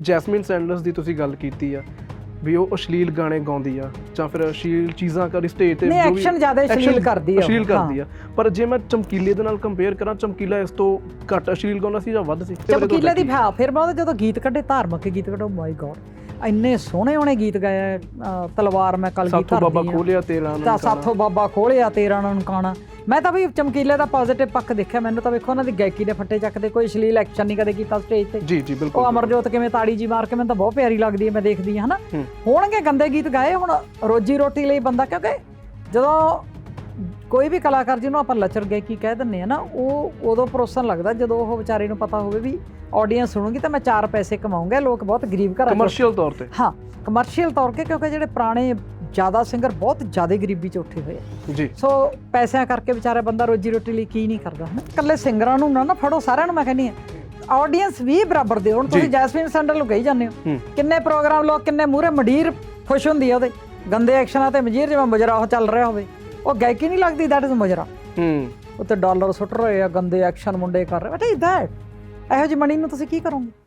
Jasmine Sandlas ਦੀ ਤੁਸੀਂ ਗੱਲ ਕੀਤੀ ਆ ਵੀ ਉਹ ਅਸ਼ਲੀਲ ਗਾਣੇ ਗਾਉਂਦੀ ਆ ਜਾਂ ਫਿਰ ਅਸ਼ਲੀਲ ਚੀਜ਼ਾਂ ਕਰੀ ਸਟੇਜ ਤੇ ਨਹੀਂ, action ਜ਼ਿਆਦਾ ਅਸ਼ਲੀਲ ਕਰਦੀ ਆ ਅਸ਼ਲੀਲ। ਕਰਦੀ ਆ। ਪਰ ਜੇ ਮੈਂ ਚਮਕੀਲੇ ਦੇ ਨਾਲ ਕੰਪੇਅਰ ਕਰਾਂ ਚਮਕੀਲਾ ਇਸ ਤੋਂ ਘੱਟ ਅਸ਼ਲੀਲ ਗਾਉਂਦਾ ਸੀ ਜਾਂ ਵੱਧ ਸੀ? ਚਮਕੀਲੇ ਦੀ ਹਾਂ ਫਿਰ ਉਹਦੇ ਜਦੋਂ ਗੀਤ ਕੱਢੇ ਧਾਰਮਿਕ ਗੀਤ ਕੱਢੋ ਮਾਈ ਗॉड ਇੰਨੇ ਸੋਹਣੇ ਉਹਨੇ ਗੀਤ ਗਾਏ ਆ, ਅਹ ਤਲਵਾਰ ਮੈਂ ਕਲਗੀ ਸਾਥੋਂ ਬਾਬਾ ਧਰਦੀ ਖੋਲਿਆ ਤੇਰਾ ਤਾਂ। ਸਾਥੋਂ ਬਾਬਾ ਖੋਲਿਆ ਤੇਰਾ ਨਨਕਾਣਾ। ਮੈਂ ਤਾਂ ਵੀ ਚਮਕੀਲੇ ਦਾ ਪੋਜ਼ਿਟਿਵ ਪੱਖ ਦੇਖਿਆ। ਮੈਨੂੰ ਤਾਂ ਵੇਖੋ ਉਹਨਾਂ ਦੀ ਗਾਇਕੀ ਦੇ ਫੱਟੇ ਚੱਕਦੇ ਕੋਈ ਅਸ਼ਲੀਲ ਐਕਸ਼ਨ ਨਹੀਂ ਕਦੇ ਕੀਤਾ ਸਟੇਜ ਤੇ। ਜੀ ਜੀ ਬਿਲਕੁਲ। ਉਹ ਅਮਰਜੋਤ ਕਿਵੇਂ ਤਾੜੀ ਜੀ ਮਾਰ ਕੇ ਮੈਨੂੰ ਤਾਂ ਬਹੁਤ ਪਿਆਰੀ ਲੱਗਦੀ ਹੈ ਮੈਂ ਦੇਖਦੀ ਹਾਂ ਹਨਾ। ਹੋਣਗੇ ਗੰਦੇ ਗੀਤ ਗਾਏ ਹੁਣ ਰੋਜੀ ਰੋਟੀ ਲਈ ਬੰਦਾ ਕਿਉਂਕਿ ਜਦੋਂ ਕੋਈ ਵੀ ਕਲਾਕਾਰ ਜਿਹਨੂੰ ਆਪਾਂ ਲਚਰ ਗਏ ਕੀ ਕਹਿ ਦਿੰਨੇ ਆ ਨਾ ਉਹ ਉਦੋਂ ਪਰੋਸਨ ਲੱਗਦਾ ਜਦੋਂ ਉਹ ਵਿਚਾਰੇ ਨੂੰ ਪਤਾ ਹੋਵੇ ਵੀ ਆਡੀਅנס ਸੁਣੂਗੀ ਤਾਂ ਮੈਂ ਚਾਰ ਪੈਸੇ ਕਮਾਉਂਗਾ ਲੋਕ ਬਹੁਤ ਗਰੀਬ ਘਰਾਂ ਕਮਰਸ਼ੀਅਲ ਤੌਰ ਤੇ? ਹਾਂ ਕਮਰਸ਼ੀਅਲ ਤੌਰ ਤੇ ਕਿਉਂਕਿ ਜਿਹੜੇ ਪੁਰਾਣੇ ਜ਼ਿਆਦਾ ਸਿੰਗਰ ਬਹੁਤ ਜ਼ਿਆਦਾ ਗਰੀਬੀ 'ਚ ਉੱਠੇ ਹੋਏ ਆ। ਜੀ। ਸੋ ਪੈਸਿਆਂ ਕਰਕੇ ਵਿਚਾਰਾ ਬੰਦਾ ਰੋਜੀ ਰੋਟੀ ਲਈ ਕੀ ਨਹੀਂ ਕਰਦਾ ਹਨਾ? ਇਕੱਲੇ ਸਿੰਗਰਾਂ ਨੂੰ ਨਾ ਨਾ ਫੜੋ ਸਾਰਿਆਂ ਨੂੰ ਮੈਂ ਕਹਿੰਨੀ ਆ ਆਡੀਅנס ਵੀ ਬਰਾਬਰ ਦੇ ਹੁਣ ਤੁਸੀਂ ਜੈਸਮੀਨ ਸੰਡਲ ਨੂੰ ਕਹੀ ਜਾਂਦੇ ਹੋ। ਕਿੰਨੇ ਪ੍ਰੋਗਰਾਮ ਲੋਕ ਕਿੰਨੇ ਮੂਰੇ ਮਡੀਰ ਖੁਸ਼ ਹੁੰਦੀ ਆ ਉਹਦੇ। ਗੰਦੇ ਐਕਸ਼ਨਾਂ ਤੇ ਮਜੀਰ ਜਿਵੇਂ ਮੁਜਰਾ ਉਹ ਚੱਲ ਰਿਹਾ ਹੋਵੇ। ਉਹ ਗਾਇਕੀ ਨਹੀਂ ਲੱਗਦੀ ਦੈਟ ਇਜ਼ ਮੁਜਰਾ। ਹੂੰ। ਉੱਤੇ ਡਾਲਰ ਸੁੱਟ ਰਹੇ ਆ ਗੰਦੇ ਐਕਸ਼ਨ ਮੁੰਡੇ ਕਰ ਰਹੇ ਬਟ ਇਜ਼ ਦੈਟ ਇਹੋ ਜਿਹੀ ਮਣੀ ਨੂੰ ਤੁਸੀਂ ਕੀ ਕਰੋਗੇ?